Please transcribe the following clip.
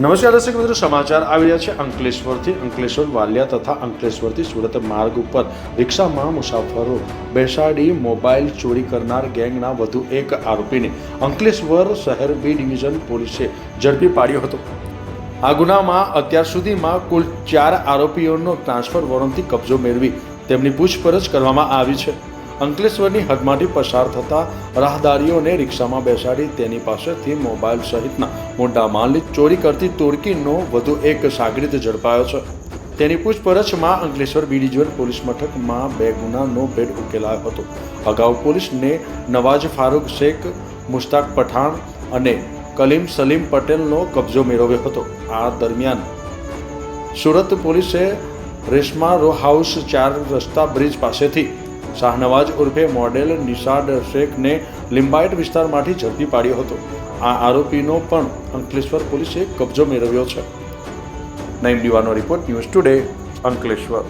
નમસ્કાર દર્શક મિત્રો, સમાચાર આવી રહ્યા છે અંકલેશ્વરથી. અંકલેશ્વર, વાલિયા તથા અંકલેશ્વરથી સુરત માર્ગ ઉપર. રિક્ષામાં મુસાફરો, બેસાડી મોબાઈલ ચોરી કરનાર ગેંગના વધુ એક આરોપીને અંકલેશ્વર શહેર બી ડિવિઝન પોલીસે ઝડપી પાડ્યો હતો. આ ગુનામાં અત્યાર સુધીમાં કુલ ચાર આરોપીઓનો ટ્રાન્સફર વોરંટથી કબજો મેળવી તેમની પૂછપરછ કરવામાં આવી છે. અંકલેશ્વરની હદમાંથી પસાર થતા રાહદારીઓને રિક્ષામાં બેસાડી તેની પાસેથી મોબાઈલ સહિતના મોટા માલની ચોરી કરતી તોડકીનો વધુ એક સાગરીત ઝડપાયો છે. તેની પૂછપરછમાં અંકલેશ્વર બી પોલીસ મથકમાં બે ગુનાનો ભેદ ઉકેલાયો હતો. અગાઉ પોલીસને નવાજ ફારૂક શેખ મુશ્તાક પઠાણ અને કલીમ સલીમ પટેલનો કબજો મેળવ્યો હતો. આ દરમિયાન સુરત પોલીસે રેશમા રો હાઉસ ચાર રસ્તા બ્રિજ પાસેથી શાહનવાજ ઉર્ફે મોડેલ નિશાદ શેખને લિંબાયત વિસ્તારમાંથી ઝડપી પાડ્યો હતો. આ આરોપીનો પણ અંકલેશ્વર પોલીસે કબજો મેળવ્યો છે. નઈમ દીવાનો રિપોર્ટ ન્યૂઝ ટુડે અંકલેશ્વર.